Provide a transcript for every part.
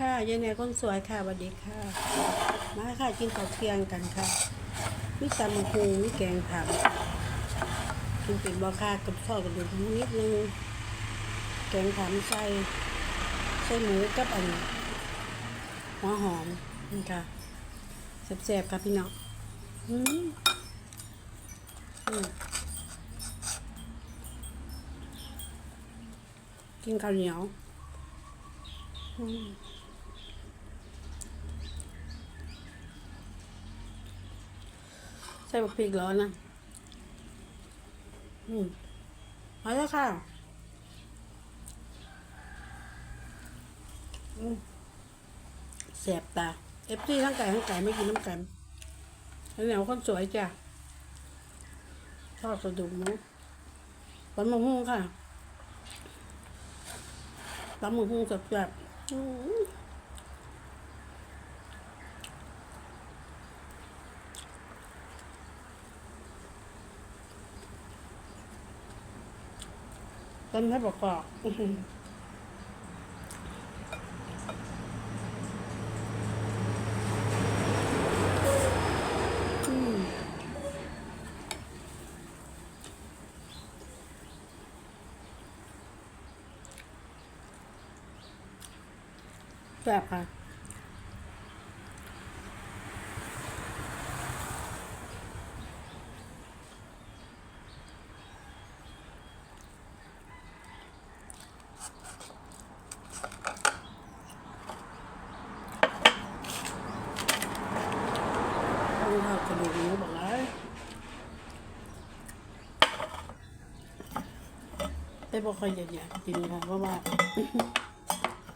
ค่ะยายแนคนสวยค่ะสวัสดีค่ะ มาค่ะกินข้าวเที่ยงกันค่ะมีตำมะฮุงมีแกงผักกินเป็นบอค่ะกับทอดกระดูกนิดนึงแกงผักใส่ใส่หมูกับอันหัวหอมนี่ค่ะแซ่บๆค่ะพี่น้องอืมกินข้าวเหนียวใส่บักพริกร้อนนะอืมมาแล้วค่ะอืมแสบตาเอฟซีทั้งไก่ทั้งไก่ไม่กินน้ำกันแล้วเหนียวคนสวยจ้ะทอดกระดูกหมูตำมะฮุ่งค่ะตำมะฮุ่งแซ่บๆอื้อ ต้นไม่บอกกอกแบบค่ะ ต้องทอด กระดูกหมูบอกเลยแต่บอกค่อยอยากๆกินค่ะเพราะว่า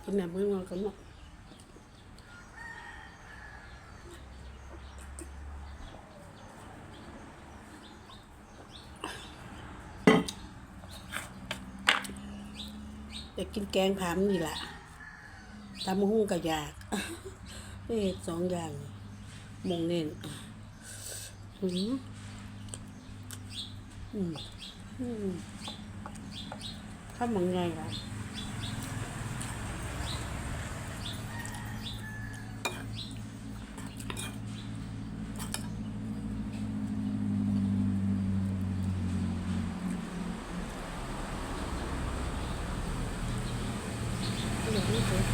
กินแบบมื้องอนกันเนาะอยากกินแกงผามนี่แหละตำมะฮุ่งกับอยากนี่สองอย่างมงเน่น อืมอืมอืมข้าวมันไงล่ะเดี๋ยวนี้เถอะ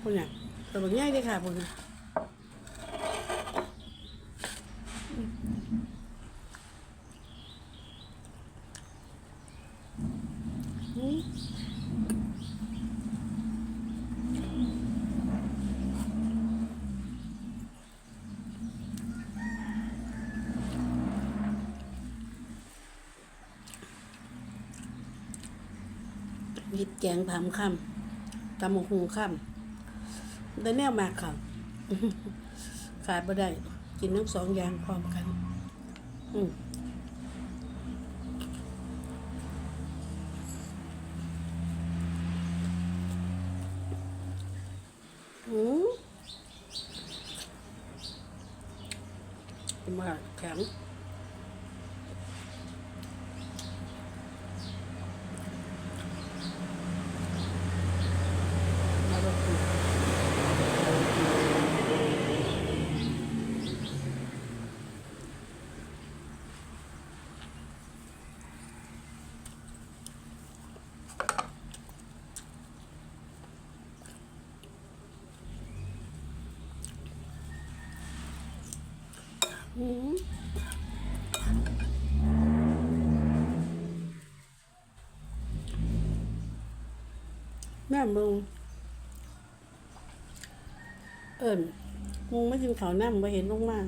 พวกเนี้ยตัวแบบง่ายเลยค่ะพวกเนี้ยยิดแกงผามค่ำตำหมกหูค่ำ ได้แนวมากค่ะขาดบ่ได้ กินทั้งสองอย่างพร้อมกัน อืมอืมมาแข็งมาแบบนี้ อืม แม่มึง เอิญมึงไม่กินข้าวน้ำไม่เห็นลงมาก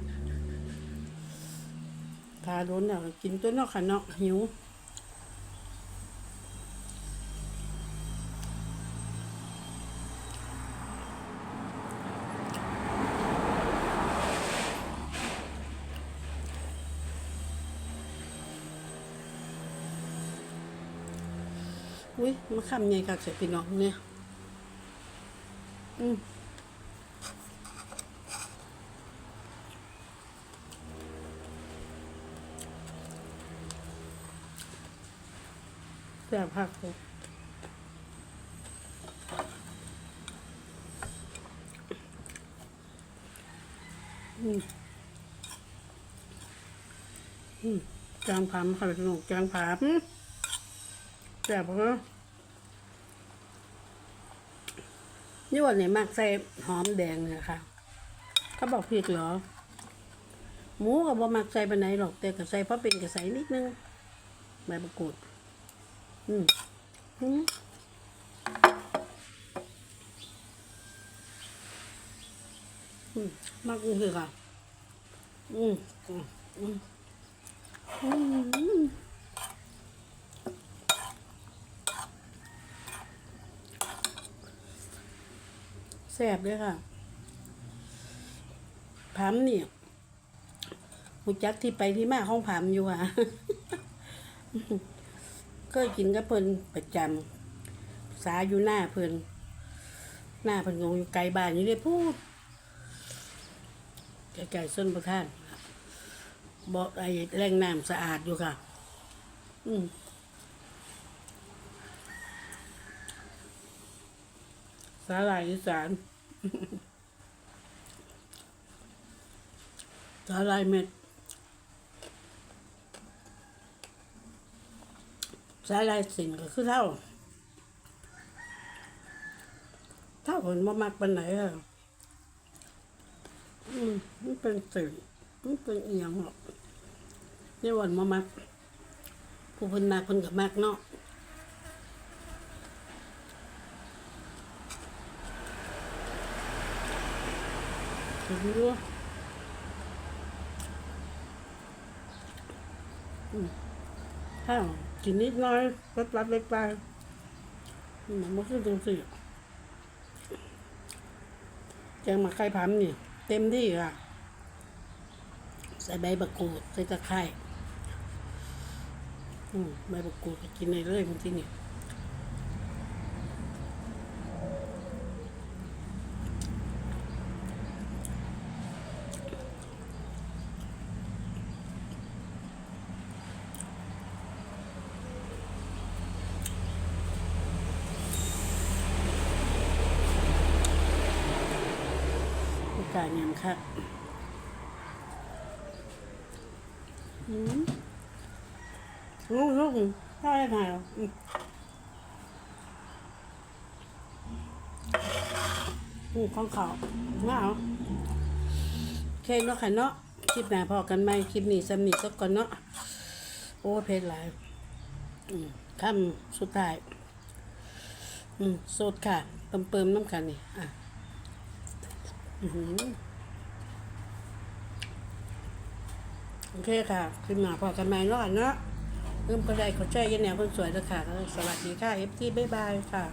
ทาโดนอะกินตัวนอกขันเนาะหิว อุ้ยมาคำไงกับเสียพี่น้องเนี่ยอืมซ่บผักผมอืม อืมจางผามค่ะพี่น้องจางผาม แซ่บเหรอนี่วันนี้มักใส่หอมแดงเนี่ยค่ะ เขาบอกผิดเหรอ หมูกับบ่มักใส่ไปไหนหรอกแต่ก็ใส่เพราะเป็นกระใส่นิดนึงใบมะกรูดอืมอืมอืมมากคือค่ะ อืมอืมอืมอืม แซ่บเลยค่ะพัมนี่หูจักที่ไปที่มาห้องพัมอยู่อะเคยกินกับเพิ่นประจำสาอยู่หน้าเพิ่นหน้าเพิ่นก็อยู่ไกลบ้านอยู่เลยพูดไกลๆส้นประทานบ่อไอ้แรงน้ำสะอาดอยู่ค่ะ อืม สาหร่ายอีสานสาหร่ายเม็ดสายลายสินก็คือเท่าเท่าผลมามักปันไหนอะอืมมันเป็นสินมันเป็นเอียงหรอกนี่วันมามักผู้เพิ่นมักเพิ่นกับมักเนาะ ถึงรู้อืมข้าวกินนิดน้อยรสรับเล็กไปมันไม่คือจังสิแกงหมาไข่พัมนี่เต็มที่ค่ะ ใส่ใบบักกูดใส่ตะไคร้อืมใบบักกูดก็กินในเรื่อยบางทีนี่ กาสยำค่ะอืมลูกลูกได้ไหมอืมอืมของเขาว้าวเคเนาะค่ะเนาะ คลิปหน้าพอกันไหมคลิปนี้สำนีสักก่อนเนาะ โอ้เพลหลายอืมคำสุดท้าย อืมสดค่ะเติมเติมน้ำกันนี่ อะ โอเคค่ะขึ้นมาพอกันไหมเนาะเนาะเริ่มก็ได้ขอใจยันแนวคนสวยเลยค่ะ สวัสดีค่ะเอฟทีบ๊ายบายค่ะ